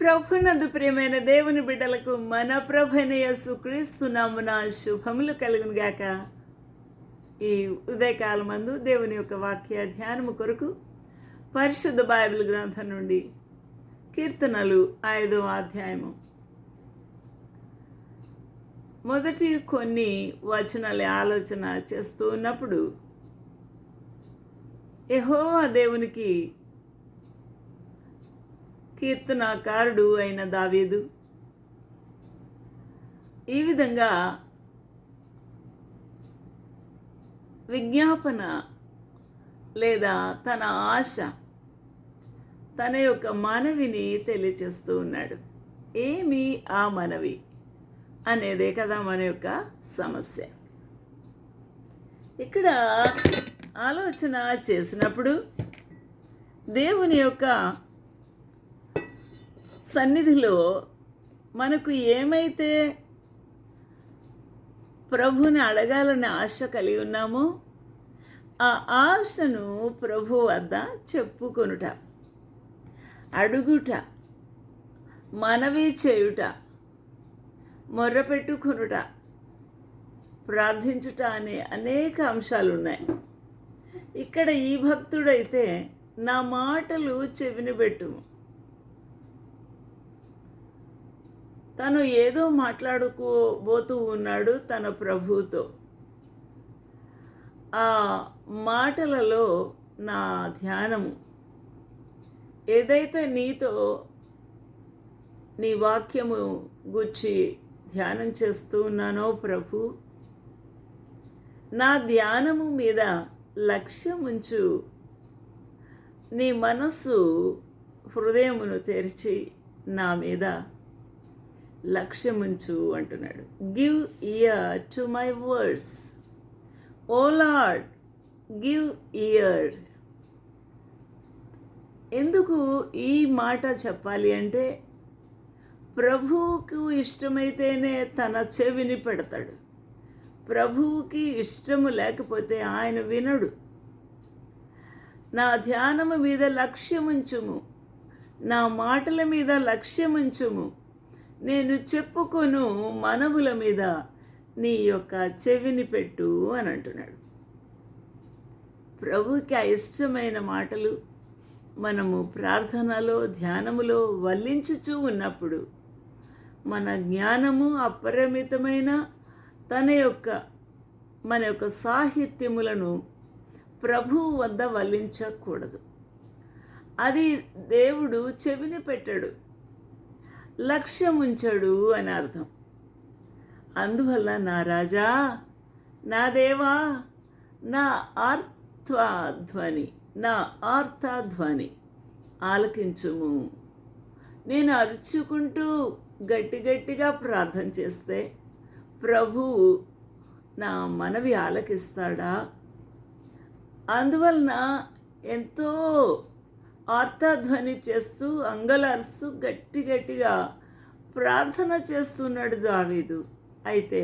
ప్రభునందు ప్రియమైన దేవుని బిడ్డలకు మన ప్రభైన యేసు క్రీస్తు శుభములు కలుగును గాక. ఈ ఉదయకాలమందు దేవుని యొక్క వాక్య ధ్యానము కొరకు పరిశుద్ధ బైబిల్ గ్రంథం నుండి కీర్తనలు ఐదో అధ్యాయము. మొదటి కొన్ని వచనాలు ఆలోచన చేస్తూ ఉన్నప్పుడు యెహోవా దేవునికి కీర్తనాకారుడు అయిన దావీదు. ఈ విధంగా విజ్ఞాపన లేదా తన ఆశ తన యొక్క మనవిని తెలియచేస్తూ ఉన్నాడు. ఏమి ఆ మనవి అనేదే కదా మన యొక్క సమస్య. ఇక్కడ ఆలోచన చేసినప్పుడు దేవుని యొక్క సన్నిధిలో మనకు ఏమైతే ప్రభుని అడగాలని ఆశ కలిగి ఉన్నామో ఆ ఆశను ప్రభు వద్ద చెప్పుకొనుట అడుగుట మనవి చేయుట మొర్రపెట్టుకొనుట ప్రార్థించుట అనే అనేక అంశాలు ఉన్నాయి. ఇక్కడ ఈ భక్తుడైతే నా మాటలు చెవిని పెట్టుము. తను ఏదో మాట్లాడుకోబోతూ ఉన్నాడు తన ప్రభువుతో. ఆ మాటలలో నా ధ్యానము. ఏదైతే నీతో నీ వాక్యము గుచ్చి ధ్యానం చేస్తూ ఉన్నానో ప్రభు నా ధ్యానము మీద లక్ష్యం ఉంచు నీ మనస్సు హృదయమును తెరిచి నా మీద లక్ష్యముంచు అంటున్నాడు. Give ear to my words O lord give ear ఎందుకు ఈ మాట చెప్పాలి అంటే ప్రభువుకు ఇష్టమైతేనే తన చెవిని పెడతాడు. ప్రభువుకి ఇష్టము లేకపోతే ఆయన వినడు. నా ధ్యానము మీద లక్ష్యముంచుము. నా మాటల మీద లక్ష్యముంచుము. నేను చెప్పుకొను మనవుల మీద నీ యొక్క చెవిని పెట్టు అని అంటున్నాడు. ప్రభుకి ఇష్టమైన మాటలు మనము ప్రార్థనలో ధ్యానములో వల్లించుచూ ఉన్నప్పుడు మన జ్ఞానము అపరిమితమైన తన యొక్క మన యొక్క సాహిత్యములను ప్రభువు వద్ద వల్లించకూడదు. అది దేవుడు చెవిని పెట్టాడు. లక్ష్యం ఉంచడు అని అర్థం. అందువల్ల నా రాజా నా దేవా నా ఆర్త్వాధ్వని నా ఆర్తాధ్వని ఆలకించుము. నేను అరుచుకుంటూ గట్టి గట్టిగా ప్రార్థన చేస్తే ప్రభువు నా మనవి ఆలకిస్తాడా? అందువలన ఎంతో ఆర్తాధ్వని చేస్తూ అంగలారుస్తూ గట్టి గట్టిగా ప్రార్థన చేస్తున్నాడు దావీదు. అయితే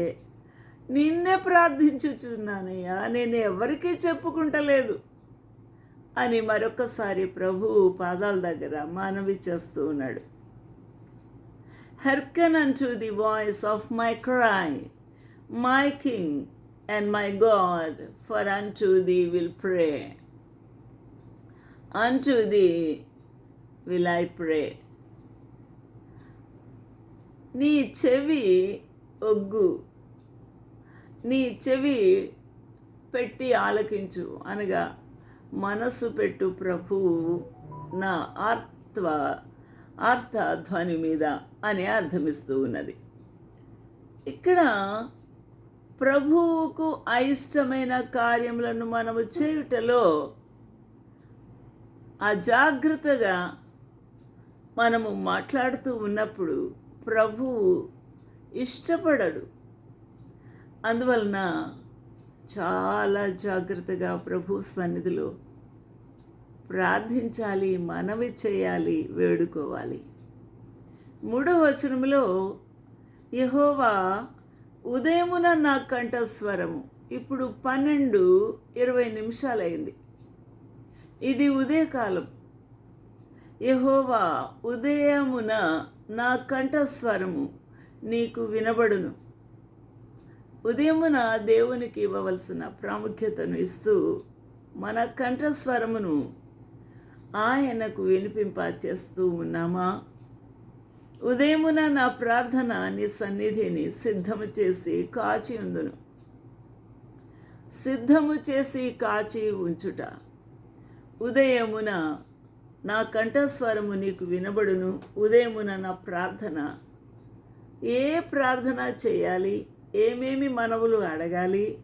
నిన్నే ప్రార్థించుచున్నానయ్యా నేను ఎవరికీ చెప్పుకుంటలేదు అని మరొకసారి ప్రభు పాదాల దగ్గర మనవి చేస్తూ ఉన్నాడు. Hearken unto the voice of my cry my king and my God for unto thee will pray. Unto thee will I pray. నీ చెవి ఒగ్గు నీ చెవి పెట్టి ఆలకించు అనగా మనస్సు పెట్టు ప్రభువు నా ఆర్త్వ ఆర్త ధ్వని మీద అని అర్థమిస్తూ ఉన్నది ఇక్కడ ప్రభువుకు అయిష్టమైన కార్యములను మనము చేయుటలో అజాగ్రత్తగా మనము మాట్లాడుతూ ఉన్నప్పుడు ప్రభువు ఇష్టపడడు. అందువలన చాలా జాగ్రత్తగా ప్రభు సన్నిధిలో ప్రార్థించాలి మనవి చేయాలి వేడుకోవాలి. మూడో వచనంలో యహోవా ఉదయమున నా కంఠస్వరము ఇప్పుడు పన్నెండు ఇరవై నిమిషాలైంది. ఇది ఉదయకాలం. యహోవా ఉదయమున నా కంఠస్వరము నీకు వినబడును. ఉదయమున దేవునికి ఇవ్వవలసిన ప్రాముఖ్యతను ఇస్తూ మన కంఠస్వరమును ఆయనకు వినిపింప చేస్తూ ఉన్నామా? ఉదయమున నా ప్రార్థన నీ సన్నిధిని సిద్ధము చేసి కాచి ఉందును సిద్ధము చేసి కాచి ఉంచుట. ఉదయమున నా కంఠస్వరము నీకు వినబడును. ఉదయమున నా ప్రార్థన. ఏ ప్రార్థన చేయాలి? ఏమేమి మనవులు అడగాలి?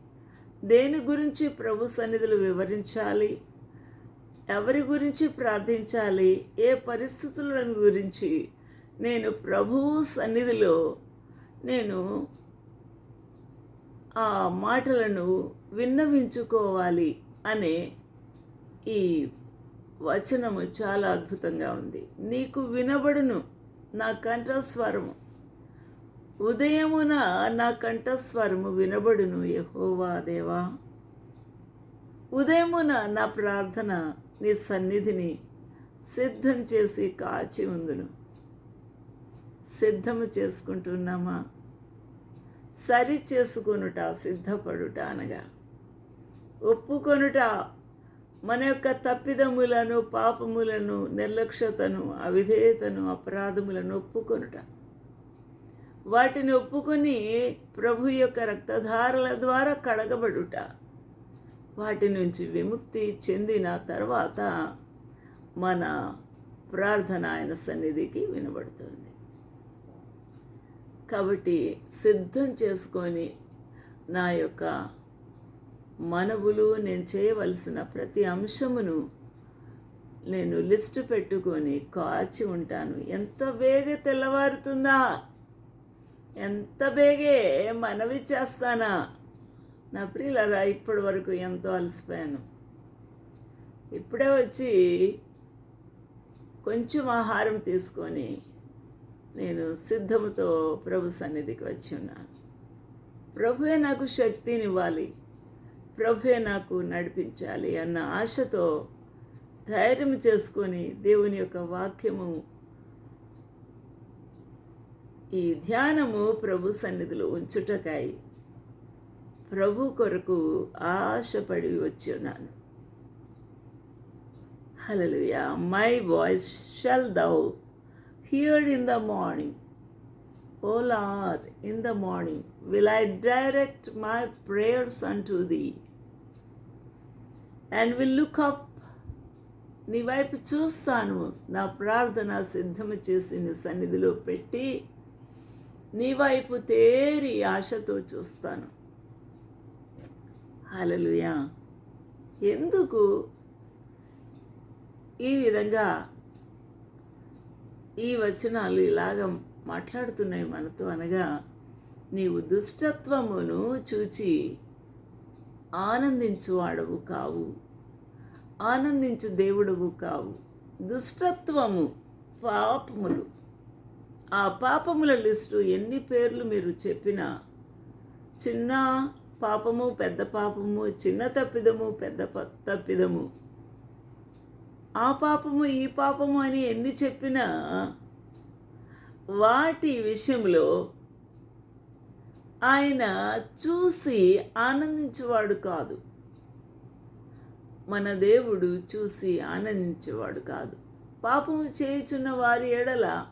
దేని గురించి ప్రభు సన్నిధులు వివరించాలి? ఎవరి గురించి ప్రార్థించాలి? ఏ పరిస్థితులను గురించి నేను ప్రభువు సన్నిధిలో నేను ఆ మాటలను విన్నవించుకోవాలి అనే ఈ వచనము చాలా అద్భుతంగా ఉంది. నీకు వినబడును నా కంఠస్వరము. ఉదయమున నా కంఠస్వరము వినబడును యహోవా దేవా. ఉదయమున నా ప్రార్థన నీ సన్నిధిని సిద్ధం చేసి కాచి ఉందును. సిద్ధము చేసుకుంటున్నామా? సరి చేసుకొనుట సిద్ధపడుట అనగా. ఒప్పుకొనుట మన యొక్క తప్పిదములను పాపములను నిర్లక్ష్యతను అవిధేయతను అపరాధములను ఒప్పుకొనుట. వాటిని ఒప్పుకొని ప్రభు యొక్క రక్తధారల ద్వారా కడగబడుట. వాటి నుంచి విముక్తి చెందిన తర్వాత మన ప్రార్థన ఆయన సన్నిధికి వినబడుతుంది. కాబట్టి సిద్ధం చేసుకొని నా యొక్క మనవులు నేను చేయవలసిన ప్రతి అంశమును నేను లిస్టు పెట్టుకొని కాచి ఉంటాను. ఎంత బేగ తెల్లవారుతుందా? ఎంత బేగే మనవి చేస్తానా? నా ప్రియులరా ఇప్పటి వరకు ఎంతో అలసిపోయాను. ఇప్పుడే వచ్చి కొంచెం ఆహారం తీసుకొని నేను సిద్ధముతో ప్రభు సన్నిధికి వచ్చి ఉన్నాను. ప్రభువే నాకు శక్తినివ్వాలి. ప్రభే నాకు నడిపించాలి అన్న ఆశతో ధైర్యం చేసుకొని దేవుని యొక్క వాక్యము ఈ ధ్యానము ప్రభు సన్నిధిలో ఉంచుటకై ప్రభు కొరకు ఆశపడి వచ్చి ఉన్నాను. Hallelujah my voice shalt thou hear in the morning O lord in the morning will I direct my prayers unto thee and will look up నీ వైపు చూస్తాను. నా ప్రార్థన సిద్ధము చేసి నీ సన్నిధిలో పెట్టి నీ వైపు తేరి ఆశతో చూస్తాను. హలలుయా ఎందుకు? ఈ విధంగా ఈ వచనాలు ఇలాగ మాట్లాడుతున్నాయి మనతో అనగా నీవు దుష్టత్వమును చూచి ఆనందించువాడవు కావు. ఆనందించు దేవుడవు కావు. దుష్టత్వము పాపములు. ఆ పాపముల లిస్టు ఎన్ని పేర్లు మీరు చెప్పినా చిన్న పాపము పెద్ద పాపము చిన్న తప్పిదము పెద్ద తప్పిదము. ఆ పాపము ఈ పాపము అని ఎన్ని చెప్పినా వాటి విషయంలో ఆయన చూసి ఆనందించేవాడు కాదు. మన దేవుడు చూసి ఆనందించేవాడు కాదు. పాపము చేయుచున్న వారి ఎడల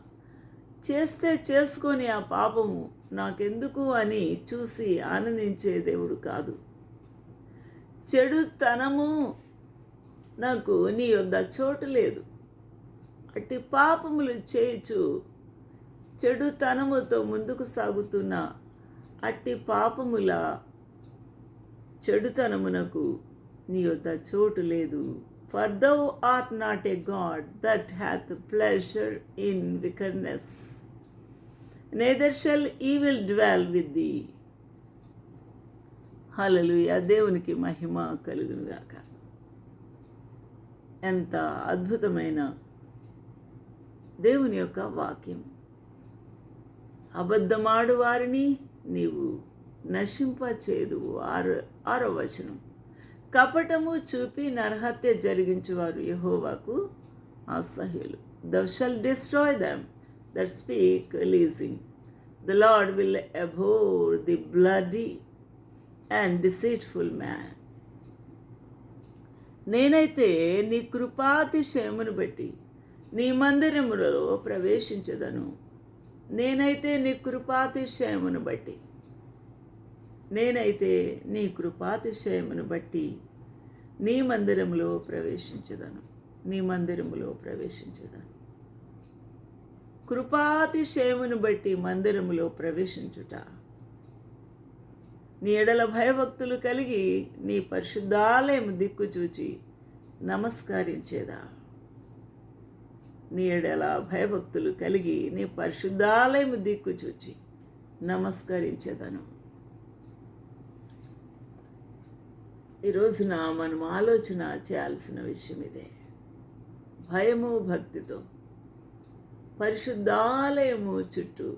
చేస్తే చేసుకొని ఆ పాపము నాకెందుకు అని చూసి ఆనందించే దేవుడు కాదు. చెడుతనము నాకు నీ యొద్ద చోటు లేదు. అట్టి పాపములు చేయుచు చెడుతనముతో ముందుకు సాగుతున్న అట్టి పాపముల చెడుతనమునకు నీ యొద్ద చోటు లేదు. For thou art not a God that hath pleasure in wickedness neither shall ఈ will dwell with thee hallelujah దేవునికి మహిమ కలుగునుగాక ఎంత అద్భుతమైన దేవుని యొక్క వాక్యం. అబద్ధమాడు వారిని నీవు నశింప చేదు ఆరు ఆరో వచనం. కపటము చూపి నరహత్య జరిగించేవారు యహోవాకు అసహ్యులు. The shalt destroy them that speak leasing the lord will abhor the bloody and deceitful man నేనైతే నీ కృపాతిశయమును బట్టి నీ మందిరములలో ప్రవేశించదను. నేనైతే నీ కృపాతిశయమును బట్టి నేనైతే నీ కృపాతిశయమును బట్టి నీ మందిరంలో ప్రవేశించదను. నీ మందిరములో ప్రవేశించదను. కృపాతిశయమును బట్టి మందిరములో ప్రవేశించుట నీ ఎడల భయభక్తులు కలిగి నీ పరిశుద్ధాలయం దిక్కు చూచి నమస్కరించేదా? నీడల భయభక్తులు కలిగి నీ పరిశుద్ధాలయం దిక్కు చూచి నమస్కరించేదను. ఈ రోజున మనం ఆలోచన చేయాల్సిన విషయం ఇదే. భయము భక్తితో పరిశుద్ధాలయము చుట్టూ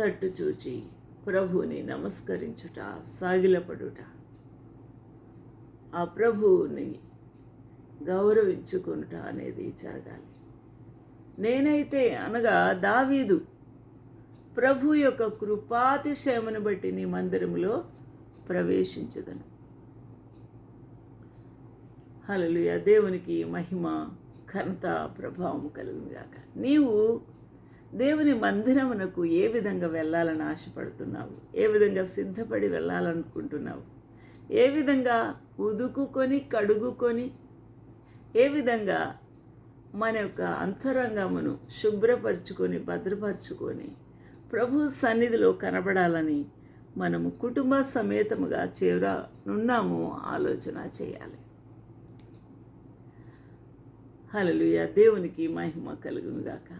తట్టు చూచి ప్రభువుని నమస్కరించుట సాగిలపడుట. ఆ ప్రభువుని గౌరవించుకునుట అనేది జరగాలి. నేనైతే అనగా దావీదు ప్రభు యొక్క కృపాతిశయమును బట్టి నీ మందిరములో ప్రవేశించదను. హల్లెలూయా. దేవునికి మహిమ ఘనత ప్రభావం కలుగుగాక నీవు దేవుని మందిరమునకు ఏ విధంగా వెళ్ళాలని ఆశపడుతున్నావు? ఏ విధంగా సిద్ధపడి వెళ్ళాలనుకుంటున్నావు? ఏ విధంగా ఉదుకుకొని కడుగుకొని ఏ విధంగా మన యొక్క అంతరంగమును శుభ్రపరచుకొని భద్రపరచుకొని ప్రభు సన్నిధిలో కనబడాలని మనము కుటుంబ సమేతముగా చేరనున్నాము ఆలోచన చేయాలి. హలలుయ దేవునికి మహిమ కలుగునుగాక.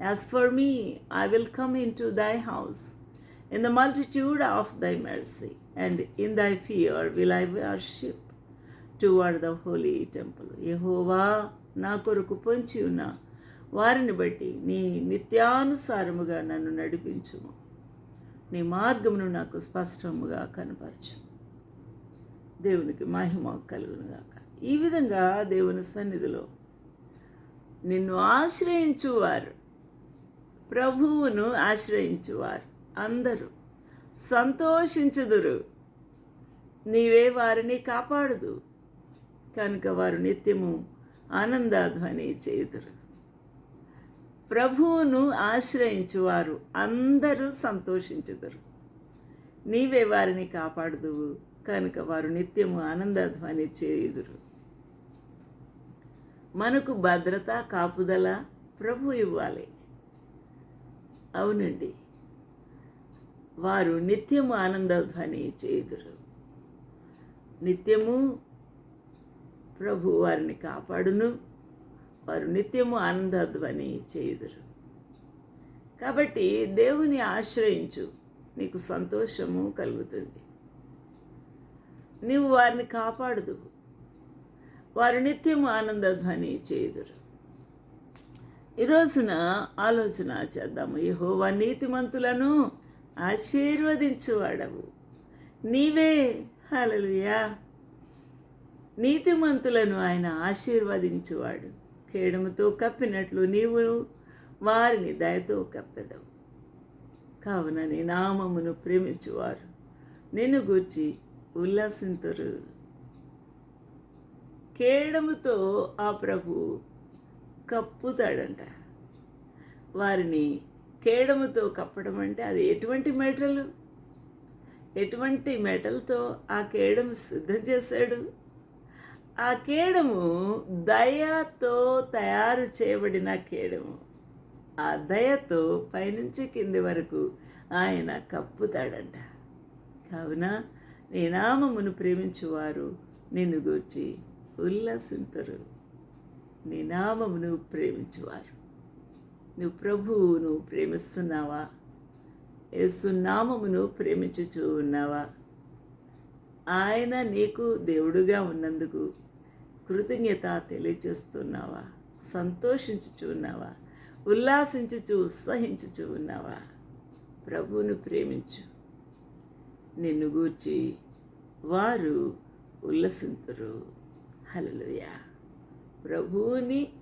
As for me I will come into thy house in the multitude of thy mercy and in thy fear will I worship toward the holy temple యెహోవా నా కొరకు పొంచి ఉన్న. వారిని బట్టి నీ నిత్యానుసారముగా నన్ను నడిపించుము. నీ మార్గమును నాకు స్పష్టముగా కనపరచు. దేవునికి మహిమ కలుగునుగాక. ఈ విధంగా దేవుని సన్నిధిలో నిన్ను ఆశ్రయించువారు. ప్రభువును ఆశ్రయించువారు. అందరూ సంతోషించుదురు. నీవే వారిని కాపాడుదు. కనుక వారు నిత్యము ఆనందాధ్వని చేయుదురు ప్రభువును ఆశ్రయించువారు అందరూ సంతోషించుదురు. నీవే వారిని కాపాడుదువు కనుక వారు నిత్యము ఆనందాధ్వని చేయుదురు. మనకు భద్రత కాపుదల ప్రభు ఇవ్వాలి. అవునండి. వారు నిత్యము ఆనందధ్వని చేయుదురు. నిత్యము ప్రభు వారిని కాపాడును. వారు నిత్యము ఆనందధ్వని చేయుదురు. కాబట్టి దేవుని ఆశ్రయించు నీకు సంతోషము కలుగుతుంది. నీవు వారిని కాపాడుదు. వారు నిత్యము ఆనందధ్వని చేయుదురు. ఈ రోజున ఆలోచన చేద్దాము. యెహోవా నీతిమంతులను ఆశీర్వదించువాడవు. నీవే. హలలుయా నీతిమంతులను ఆయన ఆశీర్వదించువాడు. కేడముతో కప్పినట్లు నీవు వారిని దయతో కప్పెదవు. కావున నీ నామమును ప్రేమించువారు. నిన్ను గూర్చి ఉల్లాసింతురు. కేడముతో ఆ ప్రభు కప్పుతాడంట. వారిని కేడముతో కప్పడం అంటే అది ఎటువంటి మెటలు? ఎటువంటి మెటల్తో ఆ కేడము సిద్ధం చేశాడు? ఆ కేడము దయతో తయారు చేయబడిన కేడము. ఆ దయతో పైనుంచి కింది వరకు ఆయన కప్పుతాడంట. కావున నీ నామమును ప్రేమించువారు నిన్ను గూర్చి ఉల్లసింతురు. నీ నామమును ప్రేమించువారు. నువ్వు ప్రభువును ప్రేమిస్తున్నావా? యేసు నామమును ప్రేమించుచూ ఉన్నావా? ఆయన నీకు దేవుడుగా ఉన్నందుకు కృతజ్ఞత తెలియచేస్తున్నావా సంతోషించుచు ఉన్నావా? ఉల్లాసించుచు ఉత్సహించుచు ఉన్నావా? ప్రభువును ప్రేమించు. నిన్ను గూర్చి వారు ఉల్లసింతురు. హలలుయ ప్రభువుని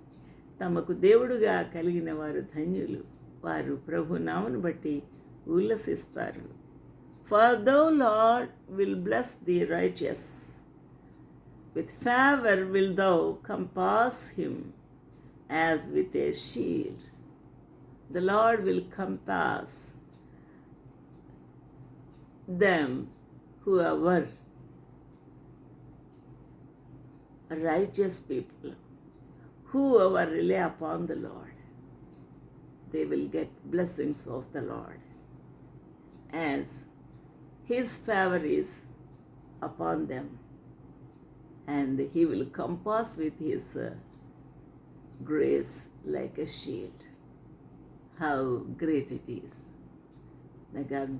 తమకు దేవుడుగా కలిగిన వారు ధన్యులు. వారు ప్రభు నామను బట్టి ఉల్లసిస్తారు. For thou lord will bless the righteous With favor will thou compass him as with a shield. The Lord will compass them who are righteous people, who are rely upon the Lord, they will get blessings of the Lord as his favor is upon them and he will compass with his uh, grace like a shield. How great it is. May god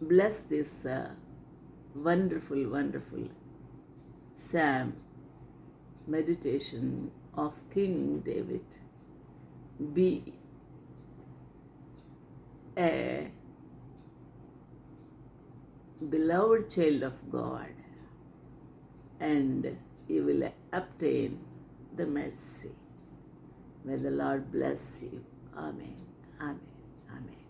bless this uh, wonderful, wonderful Psalm meditation of King David. Be a beloved child of God and you will obtain the mercy. May the Lord bless you. Amen. Amen. Amen.